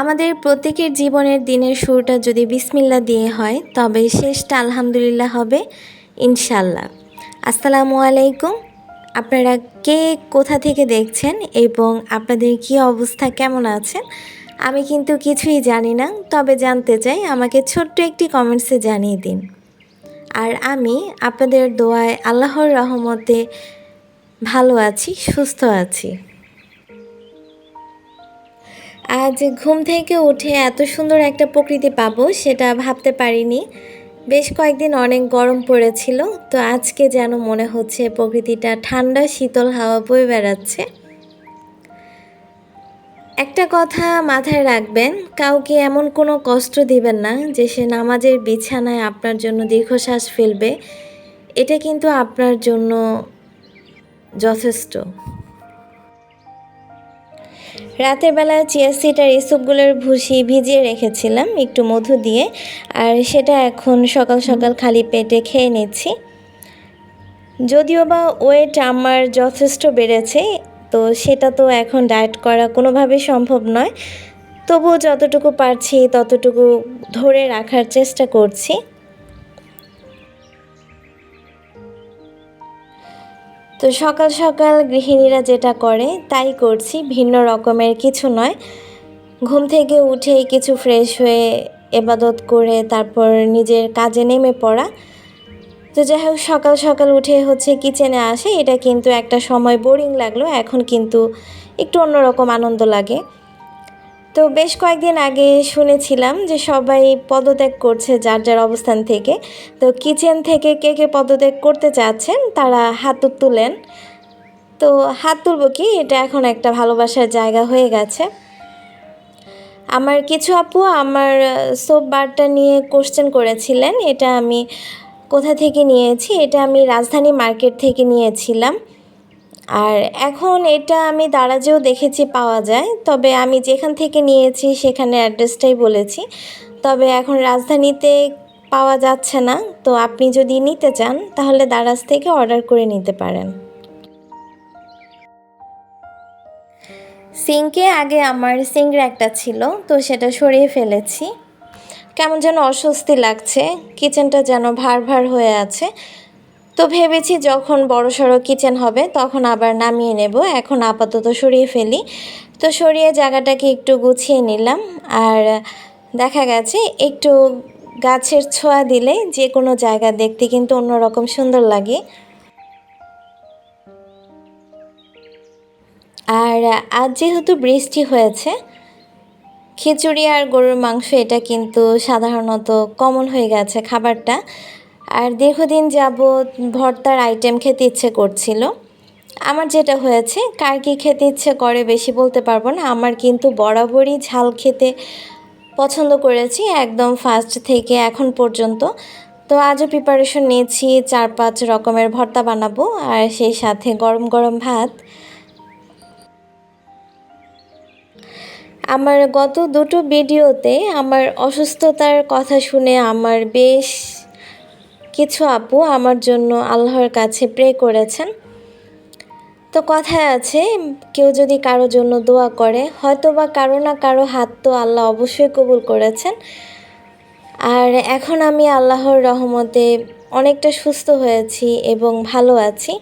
আমাদের প্রত্যেকের জীবনের দিনের শুরুটা যদি বিসমিল্লা দিয়ে হয়, তবে শেষটা আলহামদুলিল্লাহ হবে ইনশাল্লাহ আসসালামু আলাইকুম। আপনারা কে কোথা থেকে দেখছেন এবং আপনাদের কি অবস্থা, কেমন আছেন? আমি কিন্তু কিছুই জানি না, তবে জানতে চাই আমাকে ছোট্ট একটি কমেন্টসে জানিয়ে দিন। আর আমি আপনাদের দোয়ায় আল্লাহর রহমতে ভালো আছি, সুস্থ আছি। আজ ঘুম থেকে উঠে এত সুন্দর একটা প্রকৃতি পাবো সেটা ভাবতে পারিনি। বেশ কয়েকদিন অনেক গরম পড়েছিল, তো আজকে যেন মনে হচ্ছে প্রকৃতিটা ঠান্ডা, শীতল হাওয়া বয়ে বেড়াচ্ছে। একটা কথা মাথায় রাখবেন, কাউকে এমন কোনো কষ্ট দিবেন না যে সে নামাজের বিছানায় আপনার জন্য দীর্ঘশ্বাস ফেলবে। এটা কিন্তু আপনার জন্য যথেষ্ট। রাতের বেলা চিয়া সিড আর ইসুপগুলোর ভুসি ভিজিয়ে রেখেছিলাম একটু মধু দিয়ে, আর সেটা এখন সকাল সকাল খালি পেটে খেয়ে নিচ্ছি। যদিও বা ওয়েট আমার যথেষ্ট বেড়েছে, তো সেটা তো এখন ডায়েট করা কোনোভাবেই সম্ভব নয়। তবুও যতটুকু পারছি ততটুকু ধরে রাখার চেষ্টা করছি। তো সকাল সকাল গৃহিণীরা যেটা করে, তাই করছি, ভিন্ন রকমের কিছু নয়। ঘুম থেকে উঠে কিছু ফ্রেশ হয়ে এবাদত করে তারপর নিজের কাজে নেমে পড়া। তো যাই হোক, সকাল সকাল উঠে হচ্ছে কিচেনে আসে। এটা কিন্তু একটা সময় বোরিং লাগল, এখন কিন্তু একটু অন্যরকম আনন্দ লাগে। তো বেশ কয়েকদিন আগে শুনেছিলাম যে সবাই পদত্যাগ করছে যার যার অবস্থান থেকে। তো কিচেন থেকে কে কে পদত্যাগ করতে চাচ্ছেন তারা হাত তুলেন। তো হাত তুলব কি? এটা এখন একটা ভালোবাসার জায়গা হয়ে গেছে। আমার কিছু আপু আমার সোপ বারটা নিয়ে কোশ্চেন করেছিলেন। এটা আমি কোথা থেকে নিয়েছি? এটা আমি রাজধানী মার্কেট থেকে নিয়েছিলাম। আর এখন এটা আমি দারাজেও দেখেছি পাওয়া যায়। তবে আমি যেখান থেকে নিয়েছি সেখানে অ্যাড্রেসটাই বলেছি। তবে এখন রাজধানীতে পাওয়া যাচ্ছে না। তো আপনি যদি নিতে চান, তাহলে দারাজ থেকে অর্ডার করে নিতে পারেন। সিঙ্কে আগে আমার সিঙ্ক একটা ছিল, তো সেটা সরিয়ে ফেলেছি। কেমন যেন অস্বস্তি লাগছে। কিচেনটা যেন ভার ভার হয়ে আছে। তো ভেবেছি যখন বড় সড়ো কিচেন হবে, তখন আবার নামিয়ে নেব। এখন আপাতত সরিয়ে ফেলি। তো সরিয়ে জায়গাটাকে একটু গুছিয়ে নিলাম। আর দেখা গেছে, একটু গাছের ছোঁয়া দিলে যে কোনো জায়গা দেখতে কিন্তু অন্যরকম সুন্দর লাগে। আর আজ যেহেতু বৃষ্টি হয়েছে, খিচুড়ি আর গরুর মাংস, এটা কিন্তু সাধারণত কমন হয়ে গেছে খাবারটা। আর দীর্ঘদিন যাবৎ ভর্তার আইটেম খেতে ইচ্ছে করছিল। আমার যেটা হয়েছে, কার কী খেতে ইচ্ছে করে বেশি বলতে পারব না। আমার কিন্তু বরাবরই ঝাল খেতে পছন্দ করেছি, একদম ফার্স্ট থেকে এখন পর্যন্ত। তো আজও প্রিপারেশন নিয়েছি, চার পাঁচ রকমের ভর্তা বানাবো আর সেই সাথে গরম গরম ভাত। আমার গত দুটো ভিডিওতে আমার অসুস্থতার কথা শুনে আমার বেশ কিছু আপু আমার জন্য আল্লাহর কাছে প্রে করেছেন। তো কথায় আছে, কেউ যদি কারও জন্য দোয়া করে হয়তো বা কারও না কারও হাত তো আল্লাহ অবশ্যই কবুল করেছেন। আর এখন আমি আল্লাহর রহমতে অনেকটা সুস্থ হয়েছি এবং ভালো আছি।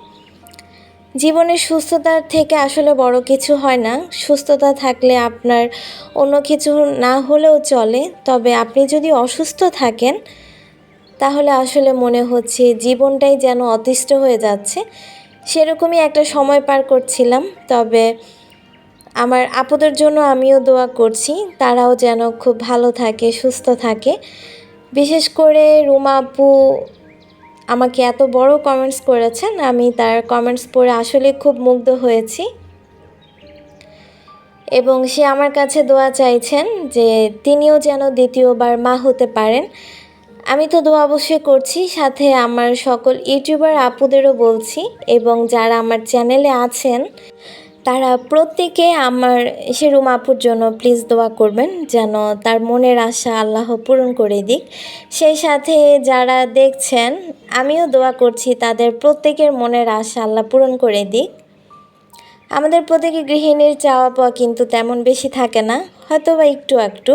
জীবনের সুস্থতার থেকে আসলে বড় কিছু হয় না। সুস্থতা থাকলে আপনার অন্য কিছু না হলেও চলে। তবে আপনি যদি অসুস্থ থাকেন তাহলে আসলে মনে হচ্ছে জীবনটাই যেন অতিষ্ঠ হয়ে যাচ্ছে। সেরকমই একটা সময় পার করছিলাম, তবে আমার আপুদের জন্য আমিও দোয়া করছি, তারাও যেন খুব ভালো থাকে, সুস্থ থাকে। বিশেষ করে রুমা আপু আমাকে এত বড় কমেন্টস করেছেন, আমি তার কমেন্টস পড়ে আসলে খুব মুগ্ধ হয়েছি। এবং সে আমার কাছে দোয়া চাইছেন যে তিনিও যেন দ্বিতীয়বার মা হতে পারেন। আমি তো দোয়া অবশ্যই করছি, সাথে আমার সকল ইউটিউবার আপুদেরও বলছি এবং যারা আমার চ্যানেলে আছেন, তারা প্রত্যেকে আমার সে রুম আপুর জন্য প্লিজ দোয়া করবেন যেন তার মনের আশা আল্লাহ পূরণ করে দিক। সেই সাথে যারা দেখছেন, আমিও দোয়া করছি তাদের প্রত্যেকের মনের আশা আল্লাহ পূরণ করে দিক। আমাদের প্রত্যেকে গৃহিণীর চাওয়া পাওয়া কিন্তু তেমন বেশি থাকে না হয়তো বা একটু একটু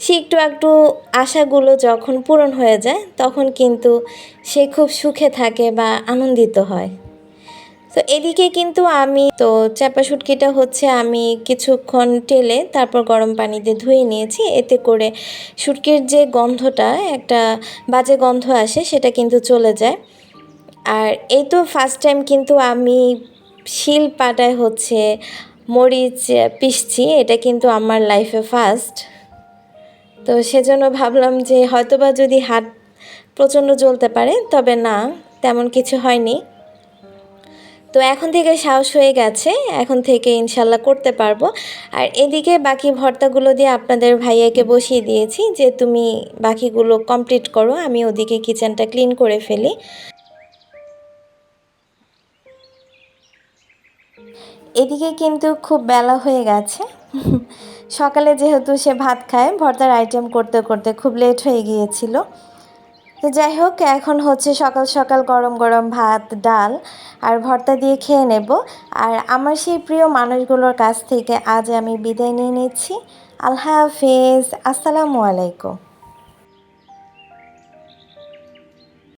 সে একটু একটু আশাগুলো যখন পূরণ হয়ে যায়, তখন কিন্তু সে খুব সুখে থাকে বা আনন্দিত হয়। তো এদিকে কিন্তু আমি, তো চাপা শুটকিটা হচ্ছে আমি কিছুক্ষণ টেলে তারপর গরম পানিতে ধুয়ে নিয়েছি। এতে করে শুটকির যে গন্ধটা, একটা বাজে গন্ধ আসে, সেটা কিন্তু চলে যায়। আর এই তো ফার্স্ট টাইম কিন্তু আমি শিল পাটায় হচ্ছে মরিচ পিসছি এটা কিন্তু আমার লাইফে ফার্স্ট তো সেজন্য ভাবলাম যে হয়তোবা যদি হাত প্রচণ্ড জ্বলতে পারে, তবে না, তেমন কিছু হয়নি। তো এখন থেকে সাহস হয়ে গেছে, এখন থেকে ইনশাল্লাহ করতে পারব। আর এদিকে বাকি ভর্তাগুলো দিয়ে আপনাদের ভাইয়াকে বসিয়ে দিয়েছি যে, তুমি বাকিগুলো কমপ্লিট করো, আমি ওদিকে কিচেনটা ক্লিন করে ফেলি। এদিকে কিন্তু খুব বেলা হয়ে গেছে। সকালে যেহেতু সে ভাত খায়, ভর্তার আইটেম করতে করতে খুব লেট হয়ে গিয়েছিল। তো যাই হোক, এখন হচ্ছে সকাল সকাল গরম গরম ভাত, ডাল আর ভর্তা দিয়ে খেয়ে নেব। আর আমার সেই প্রিয় মানুষগুলোর কাছ থেকে আজ আমি বিদায় নিয়ে নিচ্ছি। আল্লাহ হাফেজ। আসসালামু আলাইকুম।